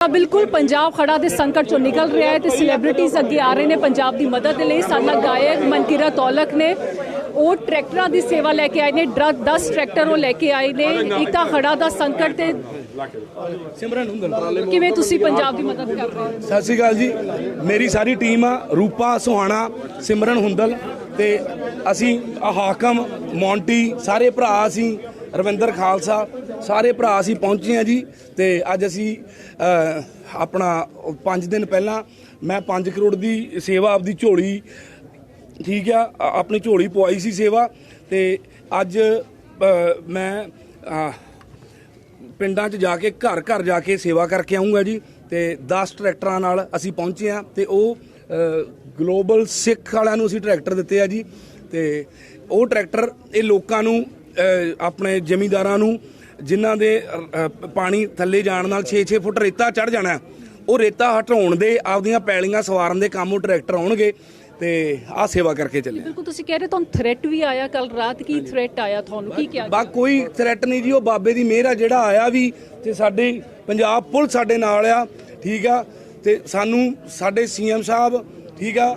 ਬਿਲਕੁਲ, ਪੰਜਾਬ ਖੜਾ ਦੇ ਸੰਕਟ ਚੋਂ ਨਿਕਲ ਰਿਹਾ ਹੈ ਤੇ ਸੈਲੀਬ੍ਰਿਟੀਜ਼ ਅੱਗੇ ਆ ਰਹੇ ਨੇ ਪੰਜਾਬ ਦੀ ਮਦਦ ਦੇ ਲਈ। ਸਾਡਾ ਗਾਇਕ ਮਨਕੀਰਤ ਔਲਖ ਨੇ ਉਹ ਟਰੈਕਟਰਾਂ ਦੀ ਸੇਵਾ ਲੈ ਕੇ ਆਏ ਨੇ 10 ਟਰੈਕਟਰ ਉਹ ਲੈ ਕੇ ਆਏ ਨੇ ਇੱਕ ਤਾਂ ਹੜਾ ਦਾ ਸੰਕਟ ਤੇ ਸਿਮਰਨ ਹੁੰਦਲ ਕਿਵੇਂ ਤੁਸੀਂ ਪੰਜਾਬ ਦੀ ਮਦਦ ਕਰ ਰਹੇ ਹੋ? ਸਤਿ ਸ਼੍ਰੀ ਅਕਾਲ ਜੀ। ਮੇਰੀ ਸਾਰੀ ਟੀਮ ਆ, ਰੂਪਾ, ਸੁਹਾਣਾ, ਸਿਮਰਨ ਹੁੰਦਲ ਤੇ ਅਸੀਂ ਹਾਕਮ, ਮੌਂਟੀ, ਸਾਰੇ ਭਰਾ ਅਸੀਂ ਰਵਿੰਦਰ ਖਾਲਸਾ, ਸਾਰੇ ਭਰਾ ਅਸੀਂ ਪਹੁੰਚੇ ਆ ਜੀ ਤੇ ਅੱਜ ਅਸੀਂ ਆਪਣਾ 5 ਦਿਨ ਪਹਿਲਾਂ ਮੈਂ 5 ਕਰੋੜ ਦੀ ਸੇਵਾ ਆਪਦੀ ਝੋਲੀ, ਠੀਕ ਆ ਆਪਣੀ ਝੋਲੀ ਪਵਾਈ ਸੀ ਸੇਵਾ ਤੇ ਅੱਜ ਮੈਂ ਪਿੰਡਾਂ 'ਚ ਜਾ ਕੇ ਘਰ ਘਰ ਜਾ ਕੇ ਸੇਵਾ ਕਰਕੇ ਆਉਂਗਾ ਜੀ ਤੇ 10 ਟਰੈਕਟਰਾਂ ਨਾਲ ਅਸੀਂ ਪਹੁੰਚੇ ਆ ਤੇ ਉਹ ਗਲੋਬਲ ਸਿੱਖ ਵਾਲਿਆਂ ਨੂੰ ਅਸੀਂ ਟਰੈਕਟਰ ਦਿੱਤੇ ਆ ਜੀ ਤੇ ਉਹ ਟਰੈਕਟਰ ਇਹ ਲੋਕਾਂ ਨੂੰ ਆਪਣੇ ਜ਼ਮੀਂਦਾਰਾਂ ਨੂੰ ਜਿਨ੍ਹਾਂ ਦੇ ਪਾਣੀ ਥੱਲੇ ਜਾਣ ਨਾਲ 6-6 ਫੁੱਟ ਰੇਤਾ ਚੜ ਜਾਣਾ ਉਹ ਰੇਤਾ ਹਟਾਉਣ ਦੇ ਆਪਦੀਆਂ ਪੈਲੀਆਂ ਸਵਾਰਨ ਦੇ ਕੰਮ ਉਹ ਟਰੈਕਟਰ ਆਉਣਗੇ ਤੇ ਆਹ ਸੇਵਾ ਕਰਕੇ ਚੱਲੇ। ਬਿਲਕੁਲ ਤੁਸੀਂ ਕਹਿ ਰਹੇ ਤੁਹਾਨੂੰ ਥ੍ਰੈਟ ਵੀ ਆਇਆ ਕੱਲ ਰਾਤ ਕੀ ਥ੍ਰੈਟ ਆਇਆ ਤੁਹਾਨੂੰ ਕੀ ਕਿਹਾ ਬਾ ਕੋਈ ਥ੍ਰੈਟ ਨਹੀਂ ਜੀ ਉਹ ਬਾਬੇ ਦੀ ਮਿਹਰ ਆ ਜਿਹੜਾ ਆਇਆ ਵੀ ਤੇ ਸਾਡੇ ਪੰਜਾਬ ਪੁਲਿਸ ਸਾਡੇ ਨਾਲ ਆ ਠੀਕ ਆ ਤੇ ਸਾਨੂੰ ਸਾਡੇ ਸੀਐਮ ਸਾਹਿਬ ਠੀਕ ਆ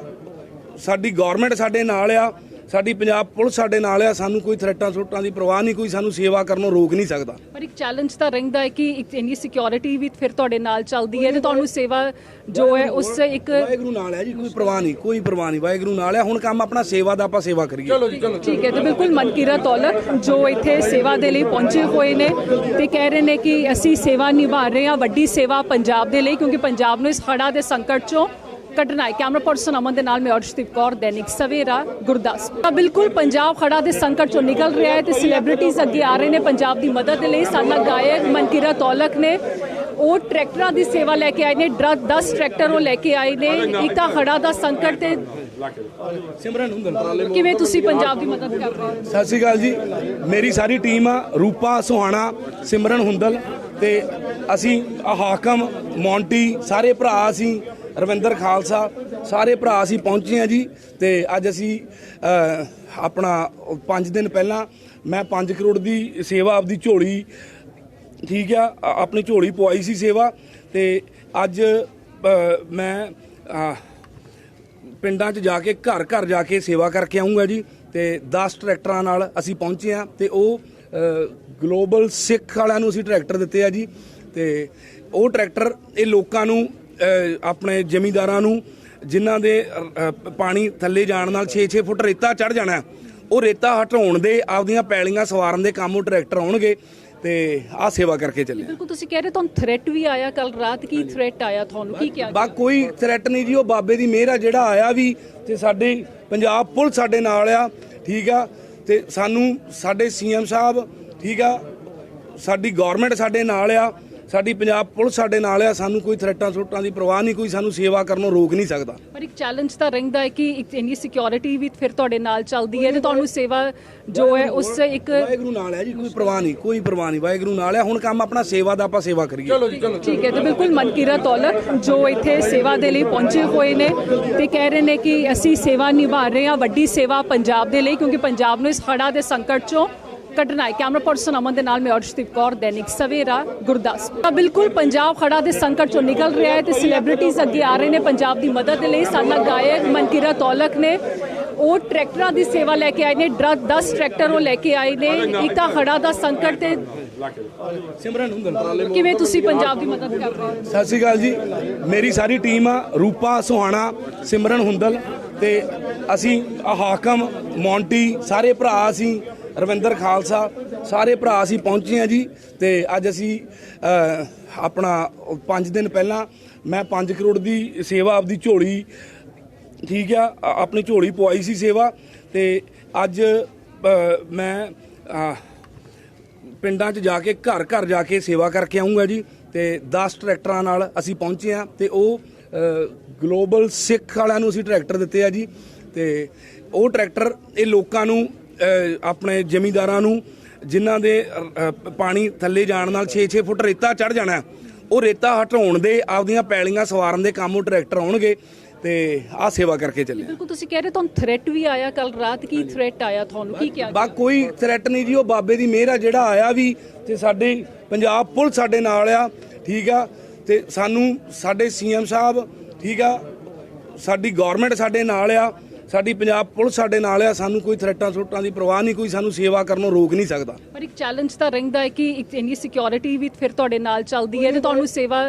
ਸਾਡੀ ਗਵਰਨਮੈਂਟ ਸਾਡੇ ਨਾਲ ਆ ਸਾਡੀ ਪੰਜਾਬ ਪੁਲਿਸ ਸਾਡੇ ਨਾਲ ਆ ਸਾਨੂੰ ਕੋਈ ਥ੍ਰੈਟਾਂ ਥਰੁੱਟਾਂ ਦੀ ਪਰਵਾਹ ਨਹੀਂ ਕੋਈ ਸਾਨੂੰ ਸੇਵਾ ਕਰਨੋਂ ਰੋਕ ਨਹੀਂ ਸਕਦਾ। ਪਰ ਇੱਕ ਚੈਲੰਜ ਤਾਂ ਰਹਿੰਦਾ ਹੈ ਕਿ ਇੱਕ ਇੰਨੀ ਸਿਕਿਉਰਿਟੀ ਵੀ ਫਿਰ ਤੁਹਾਡੇ ਨਾਲ ਚੱਲਦੀ ਹੈ ਤੇ ਤੁਹਾਨੂੰ ਸੇਵਾ ਜੋ ਹੈ ਉਸ ਇੱਕ ਵਾਹਿਗੁਰੂ ਨਾਲ ਹੈ ਜੀ ਕੋਈ ਪਰਵਾਹ ਨਹੀਂ ਕੋਈ ਪਰਵਾਹ ਨਹੀਂ ਵਾਹਿਗੁਰੂ ਨਾਲ ਹੈ। ਹੁਣ ਕੰਮ ਆਪਣਾ ਸੇਵਾ ਦਾ ਆਪਾਂ ਸੇਵਾ ਕਰੀਏ। ਚਲੋ ਜੀ ਚਲੋ ਠੀਕ ਹੈ ਤੇ ਬਿਲਕੁਲ ਮਨਕੀਰਤ ਔਲਖ ਜੋ ਇੱਥੇ ਸੇਵਾ ਦੇ ਲਈ ਪਹੁੰਚੇ ਹੋਏ ਨੇ ਤੇ ਕਹਿ ਰਹੇ ਨੇ ਕਿ ਅਸੀਂ ਸੇਵਾ ਨਿਭਾ ਰਹੇ ਹਾਂ ਵੱਡੀ ਸੇਵਾ ਪੰਜਾਬ ਦੇ ਲਈ ਕਿਉਂਕਿ ਪੰਜਾਬ ਨੂੰ ਇਸ ਹੜ੍ਹਾਂ ਦੇ ਸੰਕਟ ਚੋਂ ਕੱਢਣਾ ਹੈ ਕੈਮਰਾ ਪਰਸਨ ਅਮਨ ਦੇ ਨਾਲ ਮੈਂ ਅਰਸ਼ਦੀਪ ਕੌਰ, ਦੈਨਿਕ ਸਵੇਰਾ, ਗੁਰਦਾਸਪੁਰ। ਬਿਲਕੁਲ ਪੰਜਾਬ ਖੜਾ ਦੇ ਸੰਕਟ ਚੋਂ ਨਿਕਲ ਰਿਹਾ ਹੈ ਤੇ ਸੈਲੀਬ੍ਰਿਟੀਜ਼ ਅੱਗੇ ਆ ਰਹੇ ਨੇ ਪੰਜਾਬ ਦੀ ਮਦਦ ਦੇ ਲਈ। ਸਾਡਾ ਗਾਇਕ ਮਨਕੀਰਤ ਔਲਖ ਨੇ। ਉਹ ਟਰੈਕਟਰਾਂ ਦੀ ਸੇਵਾ ਲੈ ਕੇ ਆਏ ਨੇ 10 ਟਰੈਕਟਰ ਉਹ ਲੈ ਕੇ ਆਏ ਨੇ। ਇੱਕ ਤਾਂ ਹੜ੍ਹਾਂ ਦਾ ਸੰਕਟ ਤੇ ਸਿਮਰਨ ਹੁੰਦਲ ਕਿਵੇਂ ਤੁਸੀਂ ਪੰਜਾਬ ਦੀ ਮਦਦ ਕਰ ਰਹੇ ਹੋ? ਸਤਿ ਸ਼੍ਰੀ ਅਕਾਲ ਜੀ। ਮੇਰੀ ਸਾਰੀ ਟੀਮ ਆ, ਰੂਪਾ, ਸੁਹਾਣਾ, ਸਿਮਰਨ ਹੁੰਦਲ ਤੇ ਅਸੀਂ ਹਾਕਮ, ਮੌਂਟੀ, ਸਾਰੇ ਭਰਾ ਅਸੀਂ ਰਵਿੰਦਰ ਖਾਲਸਾ, ਸਾਰੇ ਭਰਾ ਅਸੀਂ ਪਹੁੰਚੇ ਆ ਜੀ ਤੇ ਅੱਜ ਅਸੀਂ ਆਪਣਾ 5 ਦਿਨ ਪਹਿਲਾਂ ਮੈਂ 5 ਕਰੋੜ ਦੀ ਸੇਵਾ ਆਪਦੀ ਝੋਲੀ, ਠੀਕ ਆ ਆਪਣੀ ਝੋਲੀ ਪਵਾਈ ਸੀ ਸੇਵਾ ਤੇ ਅੱਜ ਮੈਂ ਪਿੰਡਾਂ 'ਚ ਜਾ ਕੇ, ਘਰ ਘਰ ਜਾ ਕੇ ਸੇਵਾ ਕਰਕੇ ਆਉਂਗਾ ਜੀ ਤੇ 10 ਟਰੈਕਟਰਾਂ ਨਾਲ ਅਸੀਂ ਪਹੁੰਚੇ ਆ ਤੇ ਉਹ ਗਲੋਬਲ ਸਿੱਖ ਵਾਲਿਆਂ ਨੂੰ ਅਸੀਂ ਟਰੈਕਟਰ ਦਿੱਤੇ ਆ ਜੀ ਤੇ ਉਹ ਟਰੈਕਟਰ ਇਹ ਲੋਕਾਂ ਨੂੰ ਆਪਣੇ ਜ਼ਮੀਂਦਾਰਾਂ ਨੂੰ ਜਿਨ੍ਹਾਂ ਦੇ ਪਾਣੀ ਥੱਲੇ ਜਾਣ ਨਾਲ 6-6 ਫੁੱਟ ਰੇਤਾ ਚੜ ਜਾਣਾ ਉਹ ਰੇਤਾ ਹਟਾਉਣ ਦੇ ਆਪਦੀਆਂ ਪੈਲੀਆਂ ਸਵਾਰਨ ਦੇ ਕੰਮ ਉਹ ਟਰੈਕਟਰ ਆਉਣਗੇ ਤੇ ਆਹ ਸੇਵਾ ਕਰਕੇ ਚੱਲੇ। ਬਿਲਕੁਲ ਤੁਸੀਂ ਕਹਿ ਰਹੇ ਤੁਹਾਨੂੰ ਥ੍ਰੈਟ ਵੀ ਆਇਆ ਕੱਲ ਰਾਤ ਕੀ ਥ੍ਰੈਟ ਆਇਆ ਤੁਹਾਨੂੰ ਕੀ ਕਿਹਾ ਬਾ ਕੋਈ ਥ੍ਰੈਟ ਨਹੀਂ ਜੀ ਉਹ ਬਾਬੇ ਦੀ ਮਿਹਰ ਆ ਜਿਹੜਾ ਆਇਆ ਵੀ ਤੇ ਸਾਡੇ ਪੰਜਾਬ ਪੁਲਿਸ ਸਾਡੇ ਨਾਲ ਆ ਠੀਕ ਆ ਤੇ ਸਾਨੂੰ ਸਾਡੇ ਸੀਐਮ ਸਾਹਿਬ ਠੀਕ ਆ ਸਾਡੀ ਗਵਰਨਮੈਂਟ ਸਾਡੇ ਨਾਲ ਆ ਸਾਡੀ ਪੰਜਾਬ ਪੁਲਿਸ ਸਾਡੇ ਨਾਲ ਆ ਸਾਨੂੰ ਕੋਈ ਥ੍ਰੈਟਾਂ ਥਰੁੱਟਾਂ ਦੀ ਪਰਵਾਹ ਨਹੀਂ ਕੋਈ ਸਾਨੂੰ ਸੇਵਾ ਕਰਨੋਂ ਰੋਕ ਨਹੀਂ ਸਕਦਾ। ਪਰ ਇੱਕ ਚੈਲੰਜ ਤਾਂ ਰਹਿੰਦਾ ਹੈ ਕਿ ਇੱਕ ਇੰਨੀ ਸਿਕਿਉਰਿਟੀ ਵੀ ਫਿਰ ਤੁਹਾਡੇ ਨਾਲ ਚੱਲਦੀ ਹੈ ਤੇ ਤੁਹਾਨੂੰ ਸੇਵਾ ਜੋ ਹੈ ਉਸ ਇੱਕ ਵਾਹਿਗੁਰੂ ਨਾਲ ਹੈ ਜੀ ਕੋਈ ਪਰਵਾਹ ਨਹੀਂ ਕੋਈ ਪਰਵਾਹ ਨਹੀਂ ਵਾਹਿਗੁਰੂ ਨਾਲ ਹੈ। ਹੁਣ ਕੰਮ ਆਪਣਾ ਸੇਵਾ ਦਾ ਆਪਾਂ ਸੇਵਾ ਕਰੀਏ। ਚਲੋ ਜੀ ਚਲੋ ਠੀਕ ਹੈ ਤੇ ਬਿਲਕੁਲ ਮਨਕੀਰਤ ਔਲਖ ਜੋ ਇੱਥੇ ਸੇਵਾ ਦੇ ਲਈ ਪਹੁੰਚੇ ਹੋਏ ਨੇ ਤੇ ਕਹਿ ਰਹੇ ਨੇ ਕਿ ਅਸੀਂ ਸੇਵਾ ਨਿਭਾ ਰਹੇ ਹਾਂ ਵੱਡੀ ਸੇਵਾ ਪੰਜਾਬ ਦੇ ਲਈ ਕਿਉਂਕਿ ਪੰਜਾਬ ਨੂੰ ਇਸ ਹੜ੍ਹਾਂ ਦੇ ਸੰਕਟ ਚੋਂ ਕੱਢਣਾ ਹੈ ਕੈਮਰਾ ਪਰਸਨ ਅਮਨ ਦੇ ਨਾਲ ਮੈਂ ਅਰਸ਼ਦੀਪ ਕੌਰ, ਦੈਨਿਕ ਸਵੇਰਾ, ਗੁਰਦਾਸਪੁਰ। ਬਿਲਕੁਲ ਪੰਜਾਬ ਖੜਾ ਦੇ ਸੰਕਟ ਚੋਂ ਨਿਕਲ ਰਿਹਾ ਹੈ ਤੇ ਸੈਲੀਬ੍ਰਿਟੀਜ਼ ਅੱਗੇ ਆ ਰਹੇ ਨੇ ਪੰਜਾਬ ਦੀ ਮਦਦ ਦੇ ਲਈ। ਸਾਡਾ ਗਾਇਕ ਮਨਕੀਰਤ ਔਲਖ ਨੇ। ਉਹ ਟਰੈਕਟਰਾਂ ਦੀ ਸੇਵਾ ਲੈ ਕੇ ਆਏ ਨੇ 10 ਟਰੈਕਟਰ ਉਹ ਲੈ ਕੇ ਆਏ ਨੇ। ਇੱਕ ਤਾਂ ਹੜ੍ਹਾਂ ਦਾ ਸੰਕਟ ਤੇ ਸਿਮਰਨ ਹੁੰਦਲ ਕਿਵੇਂ ਤੁਸੀਂ ਪੰਜਾਬ ਦੀ ਮਦਦ ਕਰ ਰਹੇ ਹੋ? ਸਤਿ ਸ਼੍ਰੀ ਅਕਾਲ ਜੀ। ਮੇਰੀ ਸਾਰੀ ਟੀਮ ਆ, ਰੂਪਾ, ਸੁਹਾਣਾ, ਸਿਮਰਨ ਹੁੰਦਲ ਤੇ ਅਸੀਂ ਹਾਕਮ, ਮੌਂਟੀ, ਸਾਰੇ ਭਰਾ ਅਸੀਂ ਰਵਿੰਦਰ ਖਾਲਸਾ, ਸਾਰੇ ਭਰਾ ਅਸੀਂ ਪਹੁੰਚੇ ਆ ਜੀ ਤੇ ਅੱਜ ਅਸੀਂ ਆਪਣਾ 5 ਦਿਨ ਪਹਿਲਾਂ ਮੈਂ 5 ਕਰੋੜ ਦੀ ਸੇਵਾ ਆਪਦੀ ਝੋਲੀ, ਠੀਕ ਆ ਆਪਣੀ ਝੋਲੀ ਪਵਾਈ ਸੀ ਸੇਵਾ ਤੇ ਅੱਜ ਮੈਂ ਪਿੰਡਾਂ 'ਚ ਜਾ ਕੇ ਘਰ ਘਰ ਜਾ ਕੇ ਸੇਵਾ ਕਰਕੇ ਆਉਂਗਾ ਜੀ ਤੇ 10 ਟਰੈਕਟਰਾਂ ਨਾਲ ਅਸੀਂ ਪਹੁੰਚੇ ਆ ਤੇ ਉਹ ਗਲੋਬਲ ਸਿੱਖ ਵਾਲਿਆਂ ਨੂੰ ਅਸੀਂ ਟਰੈਕਟਰ ਦਿੱਤੇ ਆ ਜੀ ਤੇ ਉਹ ਟਰੈਕਟਰ ਇਹ ਲੋਕਾਂ ਨੂੰ ਆਪਣੇ ਜ਼ਮੀਂਦਾਰਾਂ ਨੂੰ ਜਿਨ੍ਹਾਂ ਦੇ ਪਾਣੀ ਥੱਲੇ ਜਾਣ ਨਾਲ 6-6 ਫੁੱਟ ਰੇਤਾ ਚੜ ਜਾਣਾ ਉਹ ਰੇਤਾ ਹਟਾਉਣ ਦੇ ਆਪਦੀਆਂ ਪੈਲੀਆਂ ਸਵਾਰਨ ਦੇ ਕੰਮ ਉਹ ਟਰੈਕਟਰ ਆਉਣਗੇ ਤੇ ਆਹ ਸੇਵਾ ਕਰਕੇ ਚੱਲੇ ਬਿਲਕੁਲ ਤੁਸੀਂ ਕਹਿ ਰਹੇ ਤੁਹਾਨੂੰ ਥ੍ਰੈਟ ਵੀ ਆਇਆ ਕੱਲ ਰਾਤ ਕੀ ਥ੍ਰੈਟ ਆਇਆ ਤੁਹਾਨੂੰ ਕੀ ਕਿਹਾ ਬਾ ਕੋਈ ਥ੍ਰੈਟ ਨਹੀਂ ਜੀ ਉਹ ਬਾਬੇ ਦੀ ਮਿਹਰ ਆ ਜਿਹੜਾ ਆਇਆ ਵੀ ਤੇ ਸਾਡੇ ਪੰਜਾਬ ਪੁਲਿਸ ਸਾਡੇ ਨਾਲ ਆ ਠੀਕ ਆ ਤੇ ਸਾਨੂੰ ਸਾਡੇ ਸੀਐਮ ਸਾਹਿਬ ਠੀਕ ਆ ਸਾਡੀ ਗਵਰਨਮੈਂਟ ਸਾਡੇ ਨਾਲ ਆ ਸਾਡੀ ਪੰਜਾਬ ਪੁਲਿਸ ਸਾਡੇ ਨਾਲ ਆ ਸਾਨੂੰ ਕੋਈ ਥ੍ਰੈਟਾਂ ਥ੍ਰੁੱਟਾਂ ਦੀ ਪਰਵਾਹ ਨਹੀਂ ਕੋਈ ਸਾਨੂੰ ਸੇਵਾ ਕਰਨੋਂ ਰੋਕ ਨਹੀਂ ਸਕਦਾ। ਪਰ ਇੱਕ ਚੈਲੰਜ ਤਾਂ ਰਹਿੰਦਾ ਹੈ ਕਿ ਇੱਕ ਇੰਨੀ ਸਿਕਿਉਰਿਟੀ ਵੀ ਫਿਰ ਤੁਹਾਡੇ ਨਾਲ ਚੱਲਦੀ ਹੈ ਤੇ ਤੁਹਾਨੂੰ ਸੇਵਾ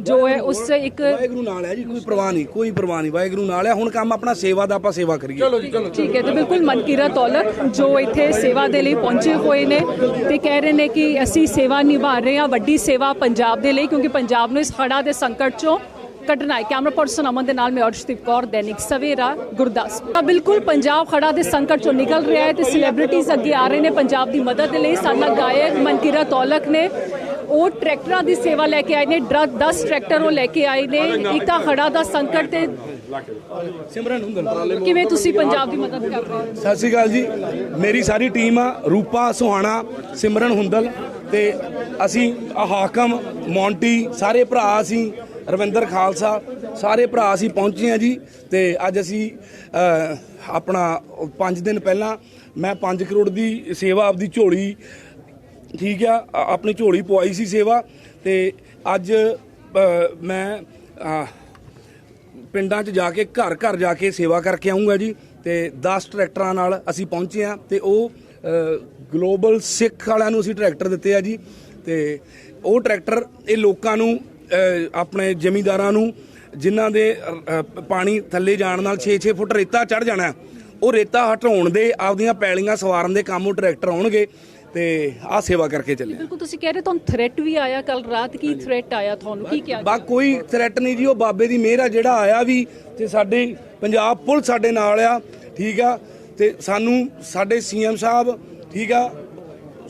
ਜੋ ਹੈ ਉਸ ਇੱਕ ਵਾਹਿਗੁਰੂ ਨਾਲ ਹੈ ਜੀ ਕੋਈ ਪਰਵਾਹ ਨਹੀਂ ਕੋਈ ਪਰਵਾਹ ਨਹੀਂ ਵਾਹਿਗੁਰੂ ਨਾਲ ਹੈ। ਹੁਣ ਕੰਮ ਆਪਣਾ ਸੇਵਾ ਦਾ ਆਪਾਂ ਸੇਵਾ ਕਰੀਏ। ਠੀਕ ਹੈ ਤੇ ਬਿਲਕੁਲ ਮਨਕੀਰਾ ਤੌਲਕ ਜੋ ਇੱਥੇ ਸੇਵਾ ਦੇ ਲਈ ਪਹੁੰਚੇ ਹੋਏ ਨੇ ਤੇ ਕਹਿ ਰਹੇ ਨੇ ਕਿ ਅਸੀਂ ਸੇਵਾ ਨਿਭਾ ਰਹੇ ਹਾਂ ਵੱਡੀ ਸੇਵਾ ਪੰਜਾਬ ਦੇ ਲਈ ਕਿਉਂਕਿ ਪੰਜਾਬ ਨੂੰ ਇਸ ਹੜ੍ਹਾਂ ਦੇ ਸੰਕਟ ਚੋਂ ਕੱਢਣਾ ਹੈ ਕੈਮਰਾ ਪਰਸਨ ਅਮਨ ਦੇ ਨਾਲ ਮੈਂ ਅਰਸ਼ਦੀਪ ਕੌਰ, ਦੈਨਿਕ ਸਵੇਰਾ, ਗੁਰਦਾਸਪੁਰ। ਬਿਲਕੁਲ ਪੰਜਾਬ ਹੜ੍ਹਾਂ ਦੇ ਸੰਕਟ ਚੋਂ ਨਿਕਲ ਰਿਹਾ ਹੈ ਤੇ ਸੈਲੀਬ੍ਰਿਟੀਜ਼ ਅੱਗੇ ਆ ਰਹੇ ਨੇ ਪੰਜਾਬ ਦੀ ਮਦਦ ਦੇ ਲਈ। ਸਾਡਾ ਗਾਇਕ ਮਨਕੀਰਾ ਤੌਲਕ ਨੇ। ਉਹ ਟਰੈਕਟਰਾਂ ਦੀ ਸੇਵਾ ਲੈ ਕੇ ਆਏ ਨੇ 10 ਟਰੈਕਟਰ ਉਹ ਲੈ ਕੇ ਆਏ ਨੇ। ਇੱਕ ਤਾਂ ਹੜ੍ਹਾਂ ਦਾ ਸੰਕਟ ਤੇ ਸਿਮਰਨ ਹੁੰਦਲ ਕਿਵੇਂ ਤੁਸੀਂ ਪੰਜਾਬ ਦੀ ਮਦਦ ਕਰ ਰਹੇ ਹੋ? ਸਤਿ ਸ਼੍ਰੀ ਅਕਾਲ ਜੀ। ਮੇਰੀ ਸਾਰੀ ਟੀਮ ਆ ਰੂਪਾ ਸੁਹਾਣਾ ਸਿਮਰਨ ਹੁੰਦਲ ਤੇ ਅਸੀਂ ਹਾਕਮ ਮੌਂਟੀ ਸਾਰੇ ਭਰਾ ਅਸੀਂ ਰਵਿੰਦਰ ਖਾਲਸਾ ਸਾਰੇ ਭਰਾ ਅਸੀਂ ਪਹੁੰਚੇ ਆ ਜੀ ਤੇ ਅੱਜ ਅਸੀਂ ਆਪਣਾ 5 ਦਿਨ ਪਹਿਲਾਂ ਮੈਂ 5 ਕਰੋੜ ਦੀ ਸੇਵਾ ਆਪਦੀ ਝੋਲੀ ਠੀਕ ਆ ਆਪਣੀ ਝੋਲੀ ਪਵਾਈ ਸੀ ਸੇਵਾ ਤੇ ਅੱਜ ਮੈਂ ਪਿੰਡਾਂ 'ਚ ਜਾ ਕੇ, ਘਰ ਘਰ ਜਾ ਕੇ ਸੇਵਾ ਕਰਕੇ ਆਉਂਗਾ ਜੀ ਤੇ 10 ਟਰੈਕਟਰਾਂ ਨਾਲ ਅਸੀਂ ਪਹੁੰਚੇ ਆ ਤੇ ਉਹ ਗਲੋਬਲ ਸਿੱਖ ਵਾਲਿਆਂ ਨੂੰ ਅਸੀਂ ਟਰੈਕਟਰ ਦਿੱਤੇ ਆ ਜੀ ਤੇ ਉਹ ਟਰੈਕਟਰ ਇਹ ਲੋਕਾਂ ਨੂੰ ਆਪਣੇ ਜ਼ਮੀਂਦਾਰਾਂ ਨੂੰ ਜਿਨ੍ਹਾਂ ਦੇ ਪਾਣੀ ਥੱਲੇ ਜਾਣ ਨਾਲ 6-6 ਫੁੱਟ ਰੇਤਾ ਚੜ ਜਾਣਾ, ਉਹ ਰੇਤਾ ਹਟਾਉਣ ਦੇ ਆਪਦੀਆਂ ਪੈਲੀਆਂ ਸਵਾਰਨ ਦੇ ਕੰਮ ਉਹ ਟਰੈਕਟਰ ਆਉਣਗੇ। ਤੇ ਆਹ ਸੇਵਾ ਕਰਕੇ ਚੱਲੇ ਬਿਲਕੁਲ ਤੁਸੀਂ ਕਹਿ ਰਹੇ ਤੁਹਾਨੂੰ ਥ੍ਰੈਟ ਵੀ ਆਇਆ ਕੱਲ ਰਾਤ ਕੀ ਥ੍ਰੈਟ ਆਇਆ ਤੁਹਾਨੂੰ ਕੀ ਕਿਹਾ ਬਾ ਕੋਈ ਥ੍ਰੈਟ ਨਹੀਂ ਜੀ ਉਹ ਬਾਬੇ ਦੀ ਮਿਹਰ ਆ ਜਿਹੜਾ ਆਇਆ ਵੀ ਤੇ ਸਾਡੇ ਪੰਜਾਬ ਪੁਲਿਸ ਸਾਡੇ ਨਾਲ ਆ ਠੀਕ ਆ? ਤੇ ਸਾਨੂੰ ਸਾਡੇ ਸੀਐਮ ਸਾਹਿਬ ਠੀਕ ਆ?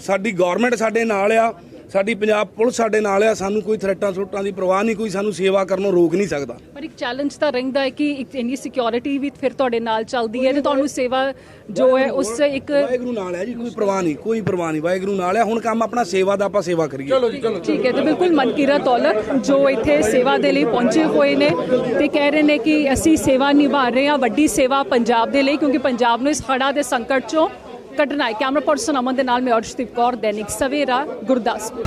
ਸਾਡੀ ਗਵਰਨਮੈਂਟ ਸਾਡੇ ਨਾਲ ਆ ਸਾਡੀ ਪੰਜਾਬ ਪੁਲਿਸ ਸਾਡੇ ਨਾਲ ਆ ਸਾਨੂੰ ਕੋਈ ਥ੍ਰੈਟਾਂ ਥ੍ਰੁੱਟਾਂ ਦੀ ਪਰਵਾਹ ਨਹੀਂ ਕੋਈ ਸਾਨੂੰ ਸੇਵਾ ਕਰਨੋਂ ਰੋਕ ਨਹੀਂ ਸਕਦਾ। ਪਰ ਇੱਕ ਚੈਲੰਜ ਤਾਂ ਰਹਿੰਦਾ ਹੈ ਕਿ ਇੱਕ ਇੰਨੀ ਸਿਕਿਉਰਿਟੀ ਵੀ ਫਿਰ ਤੁਹਾਡੇ ਨਾਲ ਚੱਲਦੀ ਹੈ ਤੇ ਤੁਹਾਨੂੰ ਸੇਵਾ ਜੋ ਹੈ ਉਸ ਇੱਕ ਵਾਹਿਗੁਰੂ ਨਾਲ ਹੈ ਜੀ ਕੋਈ ਪਰਵਾਹ ਨਹੀਂ ਕੋਈ ਪਰਵਾਹ ਨਹੀਂ ਵਾਹਿਗੁਰੂ ਨਾਲ ਹੈ। ਹੁਣ ਕੰਮ ਆਪਣਾ ਸੇਵਾ ਦਾ ਆਪਾਂ ਸੇਵਾ ਕਰੀਏ। ਠੀਕ ਹੈ ਤੇ ਬਿਲਕੁਲ ਮਨਕੀਰਾ ਤੌਲਕ ਜੋ ਇੱਥੇ ਸੇਵਾ ਦੇ ਲਈ ਪਹੁੰਚੇ ਹੋਏ ਨੇ ਤੇ ਕਹਿ ਰਹੇ ਨੇ ਕਿ ਅਸੀਂ ਸੇਵਾ ਨਿਭਾ ਰਹੇ ਹਾਂ ਵੱਡੀ ਸੇਵਾ ਪੰਜਾਬ ਦੇ ਲਈ ਕਿਉਂਕਿ ਪੰਜਾਬ ਨੂੰ ਇਸ ਹੜ੍ਹਾਂ ਦੇ ਸੰਕਟ ਚੋਂ ਘਟਨਾ ਹੈ ਕੈਮਰਾ ਪਰਸਨ ਅਮਨ ਦੇ ਨਾਲ ਮੈਂ ਅਰਸ਼ਦੀਪ ਕੌਰ ਦੈਨਿਕ ਸਵੇਰਾ ਗੁਰਦਾਸਪੁਰ।